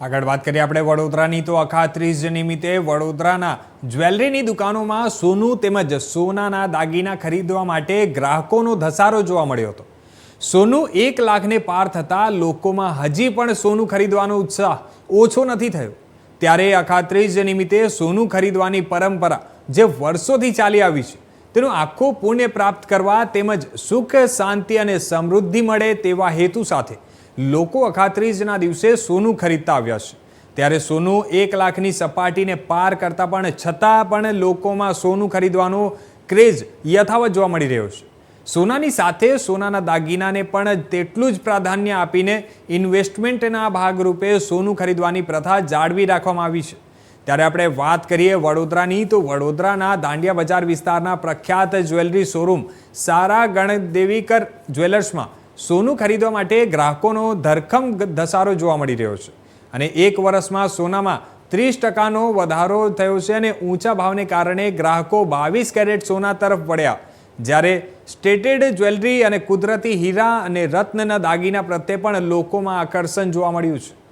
આગળ વાત કરીએ આપણે વડોદરાની, તો અખાત્રીજ નિમિત્તે વડોદરાના જ્વેલરીની દુકાનોમાં સોનું તેમજ સોનાના દાગીના ખરીદવા માટે ગ્રાહકોનો ધસારો જોવા મળ્યો હતો. સોનું એક લાખને પાર થતાં લોકોમાં હજી પણ સોનું ખરીદવાનો ઉત્સાહ ઓછો નથી થયો. ત્યારે અખાત્રીજ નિમિત્તે સોનું ખરીદવાની પરંપરા જે વર્ષોથી ચાલી આવી છે, તેનું આખું પુણ્ય પ્રાપ્ત કરવા તેમજ સુખ, શાંતિ અને સમૃદ્ધિ મળે તેવા હેતુ સાથે લોકો અખાત્રીજના દિવસે સોનું ખરીદતા આવ્યા છે. ત્યારે સોનું એક લાખની સપાટીને પાર કરતા પણ છતાં પણ લોકોમાં સોનું ખરીદવાનો ક્રેઝ યથાવત જોવા મળી રહ્યો છે. સોનાની સાથે સોનાના દાગીનાને પણ તેટલું જ પ્રાધાન્ય આપીને ઇન્વેસ્ટમેન્ટના ભાગરૂપે સોનું ખરીદવાની પ્રથા જાળવી રાખવામાં આવી છે. ત્યારે આપણે વાત કરીએ વડોદરાની, તો વડોદરાના દાંડિયા બજાર વિસ્તારના પ્રખ્યાત જ્વેલરી શોરૂમ સારા ગણદેવીકર જ્વેલર્સમાં સોનું ખરીદવા માટે ગ્રાહકોનો ધરખમ ધસારો જોવા મળી રહ્યો છે. અને એક વર્ષમાં સોનામાં ત્રીસ ટકાનો વધારો થયો છે અને ઊંચા ભાવને કારણે ગ્રાહકો બાવીસ કેરેટ સોના તરફ વળ્યા. જ્યારે સ્ટેટેડ જ્વેલરી અને કુદરતી હીરા અને રત્નના દાગીના પ્રત્યે પણ લોકોમાં આકર્ષણ જોવા મળ્યું છે.